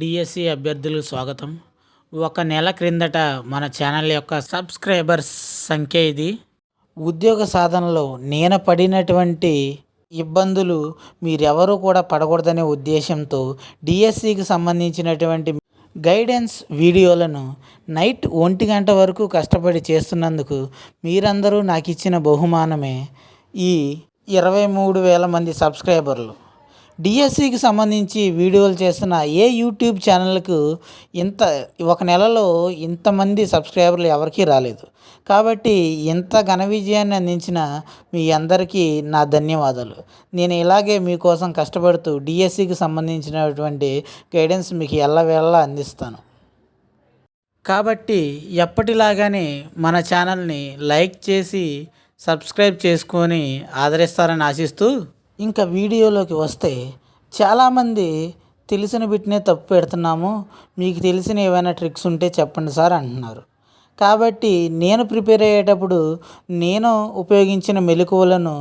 DSC అభ్యర్థులకు స్వాగతం. ఒక నెల క్రిందట మన ఛానల్ యొక్క సబ్స్క్రైబర్స్ సంఖ్య ఇది. ఉద్యోగ సాధనలో నేను పడినటువంటి ఇబ్బందులు మీరెవరూ కూడా పడకూడదనే ఉద్దేశంతో డిఎస్సికి సంబంధించినటువంటి గైడెన్స్ వీడియోలను నైట్ ఒంటి గంట వరకు కష్టపడి చేస్తున్నందుకు మీరందరూ నాకు ఇచ్చిన బహుమానమే ఈ ఇరవై మూడు వేల మంది సబ్స్క్రైబర్లు. డిఎస్సికి సంబంధించి వీడియోలు చేస్తున్న ఏ యూట్యూబ్ ఛానల్కు ఇంత ఒక నెలలో ఇంతమంది సబ్స్క్రైబర్లు ఎవరికీ రాలేదు. కాబట్టి ఇంత ఘన విజయాన్ని అందించిన మీ అందరికీ నా ధన్యవాదాలు. నేను ఇలాగే మీకోసం కష్టపడుతూ డిఎస్సికి సంబంధించినటువంటి గైడెన్స్ మీకు ఎల్లవేళలా అందిస్తాను. కాబట్టి ఎప్పటిలాగానే మన ఛానల్ని లైక్ చేసి సబ్స్క్రైబ్ చేసుకొని ఆదరిస్తారని ఆశిస్తూ ఇంకా వీడియోలోకి వస్తే చాలామంది తెలిసిన బిట్నే తప్పు పెడుతున్నాము మీకు తెలిసిన ఏమైనా ట్రిక్స్ ఉంటే చెప్పండి సార్ అంటున్నారు. కాబట్టి నేను ప్రిపేర్ అయ్యేటప్పుడు నేను ఉపయోగించిన మెలకువలను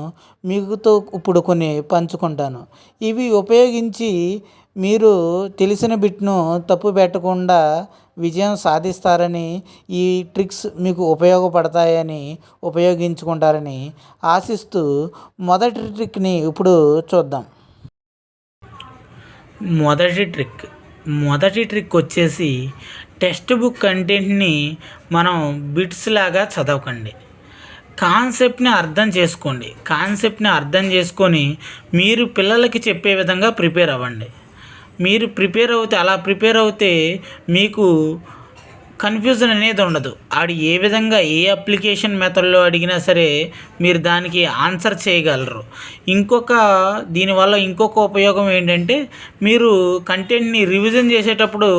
మీకుతో ఇప్పుడు కొన్ని పంచుకుంటాను. ఇవి ఉపయోగించి మీరు తెలిసిన బిట్ను తప్పు పెట్టకుండా విజయం సాధిస్తారని ఈ ట్రిక్స్ మీకు ఉపయోగపడతాయని ఉపయోగించుకుంటారని ఆశిస్తూ మొదటి ట్రిక్ని ఇప్పుడు చూద్దాం. మొదటి ట్రిక్. మొదటి ట్రిక్ వచ్చేసి టెక్స్ట్ బుక్ కంటెంట్ని మనం బిట్స్ లాగా చదవకండి. కాన్సెప్ట్ని అర్థం చేసుకోండి. కాన్సెప్ట్ని అర్థం చేసుకొని మీరు పిల్లలకి చెప్పే విధంగా ప్రిపేర్ అవ్వండి. మీరు ప్రిపేర్ అవుతే అలా ప్రిపేర్ అవుతే మీకు కన్ఫ్యూజన్ అనేది ఉండదు. ఆడు ఏ విధంగా ఏ అప్లికేషన్ మెథడ్లో అడిగినా సరే మీరు దానికి ఆన్సర్ చేయగలరు. ఇంకొక దీనివల్ల ఇంకొక ఉపయోగం ఏంటంటే మీరు కంటెంట్ని రివిజన్ చేసేటప్పుడు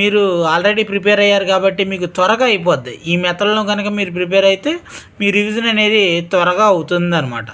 మీరు ఆల్రెడీ ప్రిపేర్ అయ్యారు కాబట్టి మీకు త్వరగా అయిపోద్ది. ఈ మెథడ్లో కనుక మీరు ప్రిపేర్ అయితే మీ రివిజన్ అనేది త్వరగా అవుతుంది అనమాట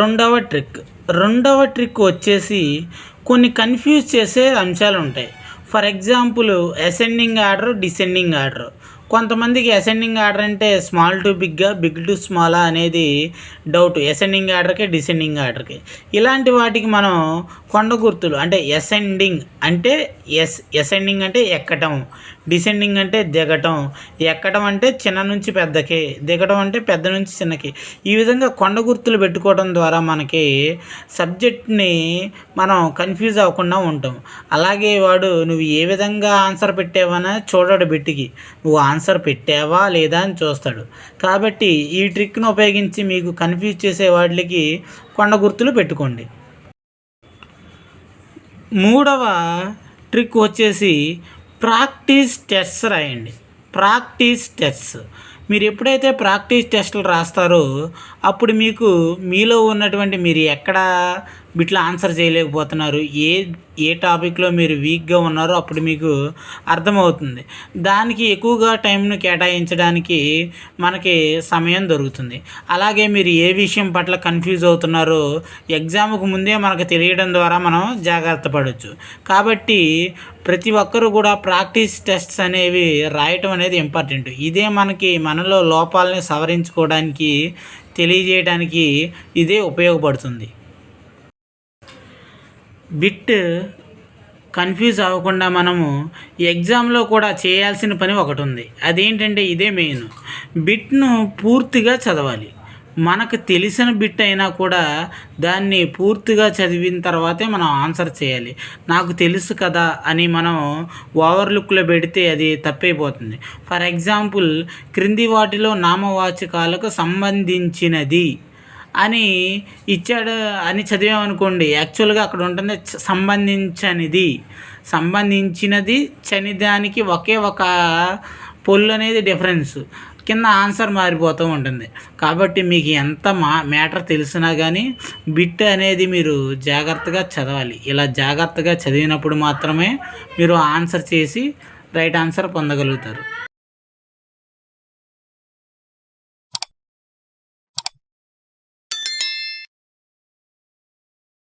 రెండవ ట్రిక్ రెండవ ట్రిక్ వచ్చేసి కొన్ని కన్ఫ్యూజ్ చేసే అంశాలు ఉంటాయి for example ascending order descending order కొంతమందికి అసెండింగ్ ఆర్డర్ అంటే స్మాల్ టు బిగ్గా బిగ్ టు స్మాలా అనేది డౌట్ అసెండింగ్ ఆర్డర్కి డిసెండింగ్ ఆర్డర్కి ఇలాంటి వాటికి మనం కొండ గుర్తులు అంటే అసెండింగ్ అంటే ఎస్ అసెండింగ్ అంటే ఎక్కటం. డిసెండింగ్ అంటే దిగటం ఎక్కడం అంటే చిన్న నుంచి పెద్దకి దిగటం అంటే పెద్ద నుంచి చిన్నకి. ఈ విధంగా కొండ గుర్తులు పెట్టుకోవడం ద్వారా మనకి సబ్జెక్ట్ని మనం కన్ఫ్యూజ్ అవ్వకుండా ఉంటాం. అలాగే వాడు నువ్వు ఏ విధంగా ఆన్సర్ పెట్టావని చూడడు బిట్టికి. నువ్వు ఆన్సర్ పెట్టావా లేదా అని చూస్తాడు. కాబట్టి ఈ ట్రిక్ను ఉపయోగించి మీకు కన్ఫ్యూజ్ చేసే వాటికి కొండ గుర్తులు పెట్టుకోండి. మూడవ ట్రిక్ వచ్చేసి ప్రాక్టీస్ టెస్ట్ రాయండి. Practice test. మీరు ఎప్పుడైతే ప్రాక్టీస్ టెస్టులు రాస్తారో అప్పుడు మీకు మీలో ఉన్నటువంటి మీరు ఎక్కడ వీటిలో ఆన్సర్ చేయలేకపోతున్నారు. ఏ ఏ టాపిక్లో మీరు వీక్గా ఉన్నారో అప్పుడు మీకు అర్థమవుతుంది. దానికి ఎక్కువగా టైంను కేటాయించడానికి మనకి సమయం దొరుకుతుంది. అలాగే మీరు ఏ విషయం పట్ల కన్ఫ్యూజ్ అవుతున్నారో ఎగ్జామ్కు ముందే మనకు తెలియడం ద్వారా మనం జాగ్రత్త పడవచ్చు కాబట్టి ప్రతి ఒక్కరూ కూడా ప్రాక్టీస్ టెస్ట్స్ అనేవి రాయటం అనేది ఇంపార్టెంట్ ఇదే మనకి మనలో లోపాలని సవరించుకోవడానికి తెలియజేయడానికి ఇదే ఉపయోగపడుతుంది. బిట్ కన్ఫ్యూజ్ అవ్వకుండా మనము ఎగ్జామ్లో కూడా చేయాల్సిన పని ఒకటి ఉంది. అదేంటంటే ఇదే మెయిన్. బిట్ను పూర్తిగా చదవాలి. మనకు తెలిసిన బిట్ అయినా కూడా దాన్ని పూర్తిగా చదివిన తర్వాతే మనం ఆన్సర్ చేయాలి. నాకు తెలుసు కదా అని మనం ఓవర్లుక్లో పెడితే అది తప్పైపోతుంది. ఫర్ ఎగ్జాంపుల్ క్రింది వాటిలో నామవాచకాలకు సంబంధించినది. అని ఇచ్చాడు అని చదివామనుకోండి యాక్చువల్గా అక్కడ ఉంటుంది సంబంధించనిది. సంబంధించినది చనిదానికి ఒకే ఒక పొల్లు అనేది డిఫరెన్స్ కింద ఆన్సర్ మారిపోతూ ఉంటుంది. కాబట్టి మీకు ఎంత మా మ్యాటర్ తెలిసినా కానీ బిట్ అనేది మీరు జాగ్రత్తగా చదవాలి. ఇలా జాగ్రత్తగా చదివినప్పుడు మాత్రమే మీరు ఆన్సర్ చేసి రైట్ ఆన్సర్ పొందగలుగుతారు.